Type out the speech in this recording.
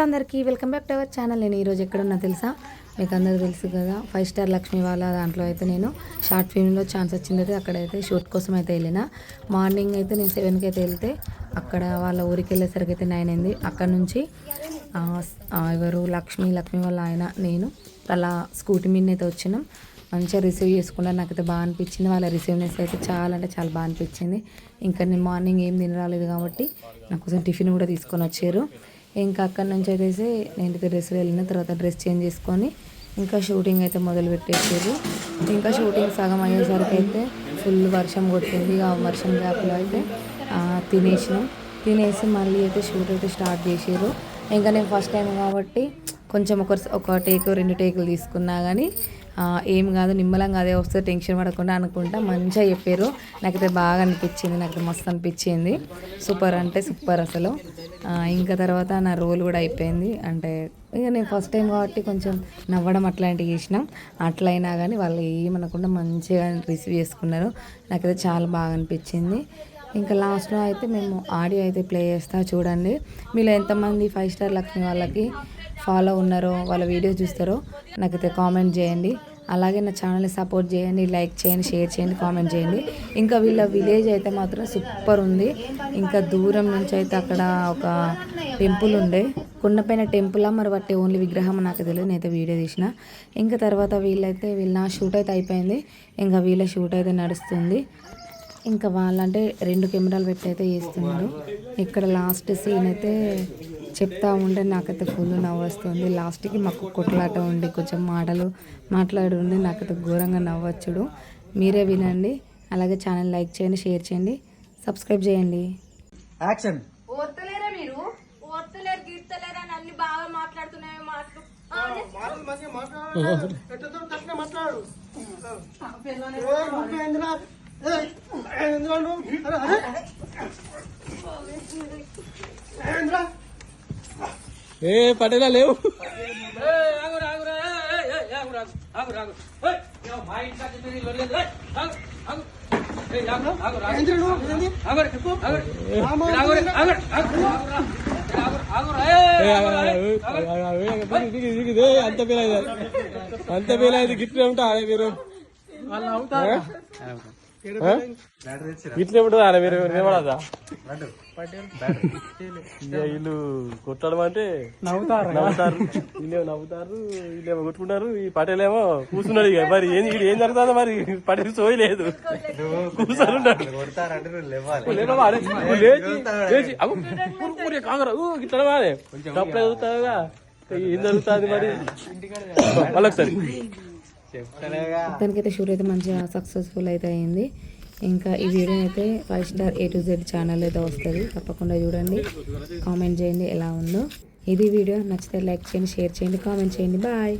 Hello అందరికీ welcome back to our channel. నేను ఈరోజు ఎక్కడున్నా తెలుసా? మీకు అందరూ తెలుసు కదా ఫైవ్ స్టార్ లక్ష్మి వాళ్ళ దాంట్లో అయితే నేను షార్ట్ ఫిల్మ్లో ఛాన్స్ వచ్చిందైతే అయితే అక్కడైతే షూట్ కోసం అయితే వెళ్ళిన. మార్నింగ్ అయితే నేను సెవెన్కి అయితే వెళ్తే అక్కడ వాళ్ళ ఊరికి వెళ్ళేసరికి అయితే నైన్ అయింది. అక్కడ నుంచి ఎవరు లక్ష్మి లక్ష్మి వాళ్ళ ఆయన నేను అలా స్కూటీ మీద అయితే వచ్చినాం. మంచిగా రిసీవ్ చేసుకున్నారు. నాకైతే బాగా అనిపించింది. వాళ్ళ రిసీవ్నెస్ అయితే చాలా అంటే చాలా బాగా అనిపించింది. ఇంకా నేను మార్నింగ్ ఏం తినరాలేదు కాబట్టి నాకు కొంచెం టిఫిన్ కూడా తీసుకొని వచ్చారు. ఇంకా అక్కడ నుంచి అయితే నేను డ్రెస్సులు వెళ్ళిన తర్వాత డ్రెస్ చేంజ్ చేసుకొని ఇంకా షూటింగ్ అయితే మొదలు పెట్టేసారు. ఇంకా షూటింగ్ సగం అయ్యేసరికి అయితే ఫుల్ వర్షం కొట్టింది. ఆ వర్షం గ్యాప్లో అయితే తినేసినాం. తినేసి మళ్ళీ అయితే షూట్ అయితే స్టార్ట్ చేసారు. ఇంకా నేను ఫస్ట్ టైం కాబట్టి కొంచెం ఒక ఒక టేక్ రెండు టేకులు తీసుకున్నా కానీ ఏం కాదు నిమ్మలం అదే వస్తే టెన్షన్ పడకుండా అనుకుంటా మంచిగా చెప్పారు. నాకైతే బాగా అనిపించింది నాకు మస్తు అనిపించింది. సూపర్ అంటే సూపర్ అసలు. ఇంకా తర్వాత నా రోల్ కూడా అయిపోయింది. అంటే ఇక నేను ఫస్ట్ టైం కాబట్టి కొంచెం నవ్వడం అట్లాంటివి చేసినాం. అట్లయినా కానీ వాళ్ళు ఏమనకుండా మంచిగా రిసీవ్ చేసుకున్నారు. నాకైతే చాలా బాగా అనిపించింది. ఇంకా లాస్ట్లో అయితే మేము ఆడియో అయితే ప్లే చేస్తా చూడండి. మీలో ఎంతమంది ఫైవ్ స్టార్ లక్ష్మి వాళ్ళకి ఫాలో ఉన్నారో వాళ్ళ వీడియోస్ చూస్తారో నాకైతే కామెంట్ చేయండి. అలాగే నా ఛానల్ని సపోర్ట్ చేయండి లైక్ చేయండి షేర్ చేయండి కామెంట్ చేయండి. ఇంకా వీళ్ళ విలేజ్ అయితే మాత్రం సూపర్ ఉంది. ఇంకా దూరం నుంచి అయితే అక్కడ ఒక టెంపుల్ ఉండే. కొండపైన టెంపుల్? మరి బట్టి ఓన్లీ విగ్రహం నాకు తెలియదు. నేనైతే వీడియో తీసిన. ఇంకా తర్వాత వీళ్ళైతే వీళ్ళ నా షూట్ అయితే అయిపోయింది. ఇంకా వీళ్ళ షూట్ అయితే నడుస్తుంది. ఇంకా వాళ్ళంటే రెండు కెమెరాలు పెట్టి అయితే చేస్తున్నారు. ఇక్కడ లాస్ట్ సీన్ అయితే చెప్తా ఉంటే నాకైతే ఫుల్ నవ్వు వస్తుంది లాస్ట్కి మాకు కొట్లాట ఉండి కొంచెం మాటలు మాట్లాడి ఉండి నాకైతే ఘోరంగా నవ్వచ్చుడు. మీరే వినండి. అలాగే ఛానల్ లైక్ చేయండి షేర్ చేయండి సబ్స్క్రైబ్ చేయండి. యాక్షన్ ఓర్తలేరా మీరు? ఓర్తలేరు గీర్తలేరు అని అన్ని బాగా మాట్లాడుతున్నాయో మాటలు ఆ, మాట్లాడు ఏ పటేలా లేవు. అంత పేలైంది. అంత పేలైంది గిట్లే ఉంటా మీరు. ఆ? గిట్లే ఉంటుంది ఆడ మీరు నిలబడదా? వీళ్ళు కొట్టడం అంటే నవ్వుతారు. నవ్వుతారు వీళ్ళేమో నవ్వుతారు వీళ్ళేమో కొట్టుకుంటారు ఈ పటేల్ ఏమో కూర్చున్నాడు ఇక. మరి ఏం వీడు ఏం జరుగుతుందో మరి? పటేల్ సోయి లేదు. కూర్చొని ఉన్నాడు లేవా, అరే, నువ్వు లేచి లేచి. అవు, ఊరు, ఊరే కాంగరా. ఊ, ఇట్లా తప్పులు ఏం జరుగుతుంది మరి? మళ్ళొకసారి. మొత్తానికైతే షూట్ అయితే మంచిగా సక్సెస్ఫుల్ అయితే అయింది. ఇంకా ఈ వీడియో అయితే five star A to Z channel అయితే వస్తుంది. తప్పకుండా చూడండి. కామెంట్ చేయండి ఎలా ఉందో. ఇది వీడియో. నచ్చితే లైక్ చేయండి షేర్ చేయండి కామెంట్ చేయండి. బాయ్